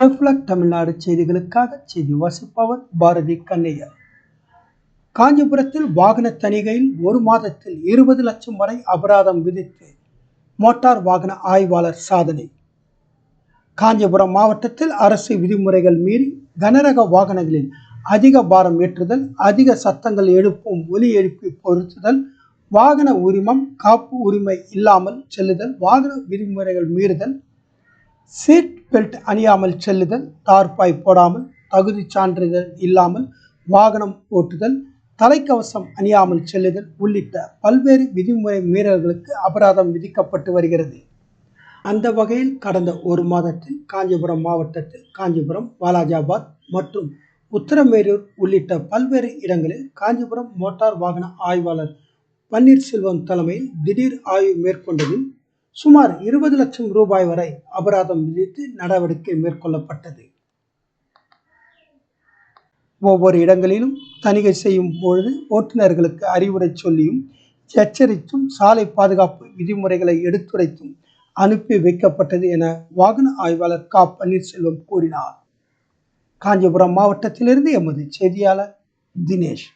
Reflect Tamil Nadu செய்திகளுக்காக செய்தி வாசிப்பவர் பாரதி கண்ணையர். காஞ்சிபுரத்தில் வாகன தணிகையில் ஒரு மாதத்தில் இருபது லட்சம் வரை அபராதம் விதித்து மோட்டார் வாகன ஆய்வாளர் சாதனை. காஞ்சிபுரம் மாவட்டத்தில் அரசு விதிமுறைகள் மீறி கனரக வாகனங்களில் அதிக பாரம் ஏற்றுதல் அதிக சத்தங்கள் எழுப்பும் ஒலி எழுப்பி பொருத்துதல் வாகன உரிமம் காப்பு உரிமை இல்லாமல் செல்லுதல் வாகன விதிமுறைகள் மீறுதல் சீட் பெல்ட் அணியாமல் செல்லுதல் தார்பாய் போடாமல் தகுதி சான்றிதழ் இல்லாமல் வாகனம் ஓட்டுதல் தலைக்கவசம் அணியாமல் செல்லுதல் உள்ளிட்ட பல்வேறு விதிமுறை மீறல்களுக்கு அபராதம் விதிக்கப்பட்டு வருகிறது. அந்த வகையில் கடந்த ஒரு மாதத்தில் காஞ்சிபுரம் மாவட்டத்தில் காஞ்சிபுரம் வாலாஜாபாத் மற்றும் உத்தரமேரூர் உள்ளிட்ட பல்வேறு இடங்களில் காஞ்சிபுரம் மோட்டார் வாகன ஆய்வாளர் பன்னீர்செல்வம் தலைமையில் திடீர் ஆய்வு மேற்கொண்டதில் சுமார் இருபது லட்சம் ரூபாய் வரை அபராதம் விதித்து நடவடிக்கை மேற்கொள்ளப்பட்டது. ஒவ்வொரு இடங்களிலும் தணிகை செய்யும் பொழுது ஓட்டுநர்களுக்கு அறிவுரை சொல்லியும் எச்சரித்தும் சாலை பாதுகாப்பு விதிமுறைகளை எடுத்துரைத்தும் அனுப்பி வைக்கப்பட்டது என வாகன ஆய்வாளர் கா. பன்னீர்செல்வம் கூறினார். காஞ்சிபுரம் மாவட்டத்திலிருந்து எமது செய்தியாளர் தினேஷ்.